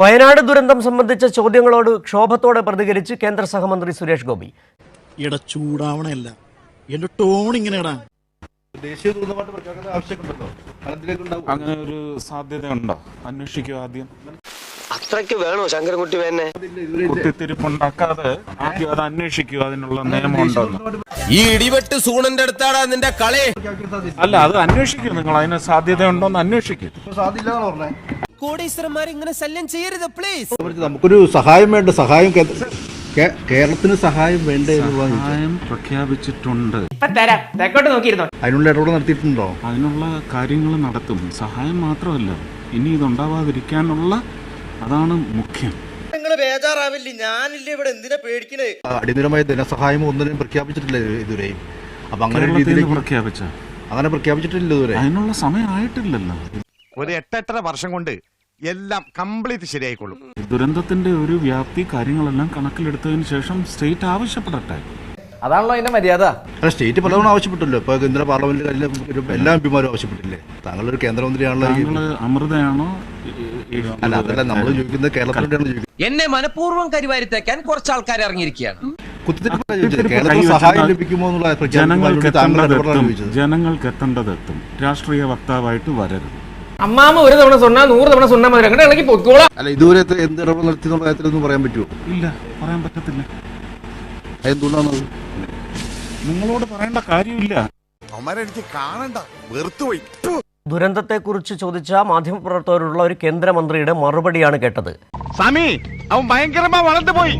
വയനാട് ദുരന്തം സംബന്ധിച്ച ചോദ്യങ്ങളോട് ക്ഷോഭത്തോടെ പ്രതികരിച്ച് കേന്ദ്ര സഹമന്ത്രി സുരേഷ് ഗോപി. ഇട ചൂടാവണല്ല എന്റെ ടോൺ ഇങ്ങനെയാടാ ദേശീയ ദുരിതമായിട്ട് പ്രഖ്യാപിക്കേണ്ട അതിലേക്കുണ്ടാവും. അങ്ങനെ ഒരു സാധ്യതയുണ്ടോ? അന്വേഷിക്കുക ആദ്യം. അത്രയ്ക്ക് വേണോ ശങ്കരൻകുട്ടി വേനെ? കുത്തിത്തിരിപ്പുണ്ടാക്കാതെ ആദ്യം അത് അന്വേഷിക്കുക അതിനുള്ള നിയമം ഉണ്ടോന്ന് ഈ ഇടിവെട്ട് സൂണന്റെ അടുത്താടാ നിന്റെ കളി. അല്ല അത് അന്വേഷിക്കും നിങ്ങൾ. അതിന് സാധ്യതയുണ്ടോന്ന് അന്വേഷിക്കൂ. സാധ്യമില്ല കോടീശ്വരന്മാർ ഇങ്ങനെ ശല്യം ചെയ്യരുത് പ്ലീസ് നമുക്കൊരു സഹായം വേണ്ട സഹായം കേരളത്തിന് സഹായം വേണ്ടേ. സഹായം പ്രഖ്യാപിച്ചിട്ടുണ്ട്. അതിനുള്ള ഇടപെടൽ നടത്തിയിട്ടുണ്ടോ? അതിനുള്ള കാര്യങ്ങൾ നടത്തും. സഹായം മാത്രമല്ല ഇനി ഇതുണ്ടാവാതിരിക്കാനുള്ള അതാണ് മുഖ്യം. നിങ്ങൾ ബേജാറാവില്ലേ? ഞാനില്ലേ ഇവിടെ. എന്തിനാ പേടിക്കണേ? അടിയന്തരമായ ധനസഹായം ഒന്നിനും പ്രഖ്യാപിച്ചിട്ടില്ല ഇതുവരെയും അപ്പൊ അങ്ങനെ പ്രഖ്യാപിച്ച. അങ്ങനെ പ്രഖ്യാപിച്ചിട്ടില്ല ഇതുവരെ. അതിനുള്ള സമയമായിട്ടില്ലല്ലോ ഒരു എട്ടെട്ടര വർഷം കൊണ്ട് എല്ലാം കംപ്ലീറ്റ് ശരിയായിക്കൊള്ളും. ദുരന്തത്തിന്റെ ഒരു വ്യാപ്തി കാര്യങ്ങളെല്ലാം കണക്കിലെടുത്തതിന് ശേഷം സ്റ്റേറ്റ് ആവശ്യപ്പെടട്ടെ. അതാണല്ലോ അതിന്റെ മര്യാദ. അല്ല സ്റ്റേറ്റ് പലതവണ ആവശ്യപ്പെട്ടല്ലോ ഇപ്പൊ കേന്ദ്ര പാർലമെന്റിൽ എല്ലാ എല്ലാ എം പിമാരും ആവശ്യപ്പെട്ടില്ലേ താങ്കളൊരു കേന്ദ്രമന്ത്രിയാണല്ലോ ഈ- താങ്കൾ അമൃതയാണോ? അല്ല അതല്ല നമ്മൾ ചോദിക്കുന്നത് കേരളത്തിലാണ് എന്നെ മനഃപൂർവം കരിവാരിത്തേക്കാൻ കുറച്ച് ആൾക്കാർ ഇറങ്ങിയിരിക്കുകയാണ് ജനങ്ങൾക്ക് എത്തേണ്ടതെത്തും. രാഷ്ട്രീയ വക്താവായിട്ട് വരരുത്. അമ്മാമ ഒരു തവണ സൊന്നാ നൂറ് തവണ സൊന്നാ മതി അങ്ങനെ ഇളകി പൊക്കോളാം അല്ല ഇതുവരെ എത്ര- എന്ത് ഇടപെടൽ നടത്തി എന്നുള്ള കാര്യത്തിലൊന്നും പറയാൻ പറ്റുമോ ഇല്ല പറയാൻ പറ്റത്തില്ല. അതെന്തുകൊണ്ടാണത്? നിങ്ങളോട് പറയേണ്ട കാര്യമില്ല. അവന്മാരെ കുറിച്ച് കാണണ്ട വെറുത്തുപോയി. ദുരന്തത്തെക്കുറിച്ച് ചോദിച്ച മാധ്യമപ്രവർത്തകരോടുള്ള ഒരു കേന്ദ്രമന്ത്രിയുടെ മറുപടിയാണ് കേട്ടത്. സമി അവൻ ഭയങ്കരമാ വളർന്നു പോയി